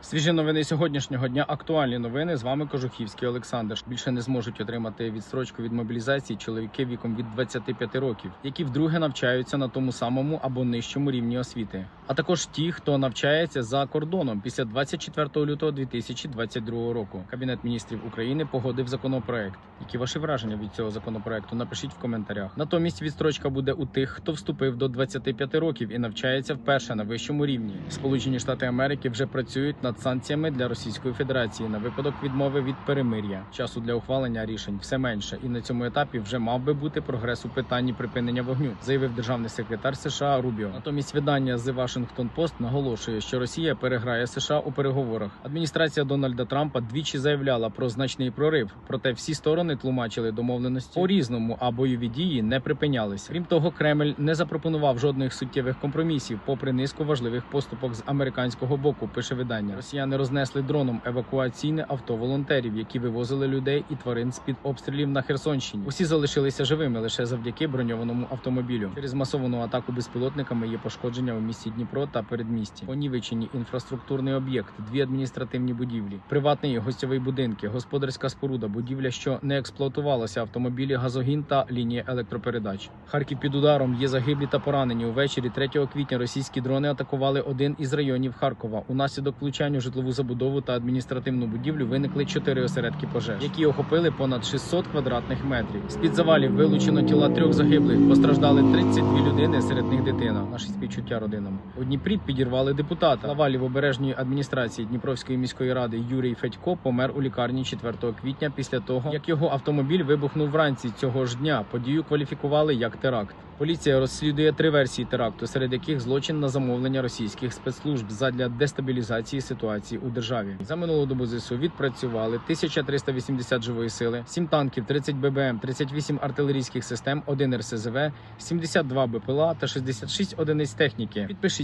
Свіжі новини сьогоднішнього дня. Актуальні новини. З вами Кожухівський Олександр. Більше не зможуть отримати відстрочку від мобілізації чоловіки віком від 25 років, які вдруге навчаються на тому самому або нижчому рівні освіти. А також ті, хто навчається за кордоном після 24 лютого 2022 року. Кабінет міністрів України погодив законопроект. Які ваші враження від цього законопроекту? Напишіть в коментарях. Натомість відстрочка буде у тих, хто вступив до 25 років і навчається вперше на вищому рівні. Сполучені Штати Америки вже працюють над санкціями для Російської Федерації на випадок відмови від перемир'я. Часу для ухвалення рішень все менше, і на цьому етапі вже мав би бути прогрес у питанні припинення вогню, заявив державний секретар США Рубіо. Натомість видання The Washington Post наголошує, що Росія переграє США у переговорах. Адміністрація Дональда Трампа двічі заявляла про значний прорив, проте всі сторони тлумачили домовленості по різному, а бойові дії не припинялись. Крім того, Кремль не запропонував жодних суттєвих компромісів, попри низку важливих поступок з американського боку. Пише видання. Росіяни рознесли дроном евакуаційне авто волонтерів, які вивозили людей і тварин з під обстрілів на Херсонщині. Усі залишилися живими лише завдяки броньованому автомобілю. Через масовану атаку безпілотниками є пошкодження у місті Дніпро та передмісті. Понівечені інфраструктурний об'єкт, дві адміністративні будівлі, приватний і гостьовий будинки, господарська споруда, будівля, що не експлуатувалася, автомобілі, газогін та лінія електропередач. Харків під ударом є загиблі та поранені. Увечері 3 квітня російські дрони атакували один із районів Харкова. Унаслідок влучань у житлову забудову та адміністративну будівлю виникли чотири осередки пожеж, які охопили понад 600 квадратних метрів. З під завалів вилучено тіла трьох загиблих. Постраждали 32 людини, серед них дитина. Наші співчуття родинам. У Дніпрі підірвали депутата. Глава лівобережної адміністрації Дніпровської міської ради Юрій Федько помер у лікарні 4 квітня після того, як його автомобіль вибухнув вранці цього ж дня. Подію кваліфікували як теракт. Поліція розслідує три версії теракту, серед яких злочин на замовлення російських спецслужб задля дестабілізації ситуації у державі. За минулу добу ЗСУ відпрацювали 1380 живої сили, 7 танків, 30 ББМ, 38 артилерійських систем, 1 РСЗВ, 72 БПЛА та 66 одиниць техніки.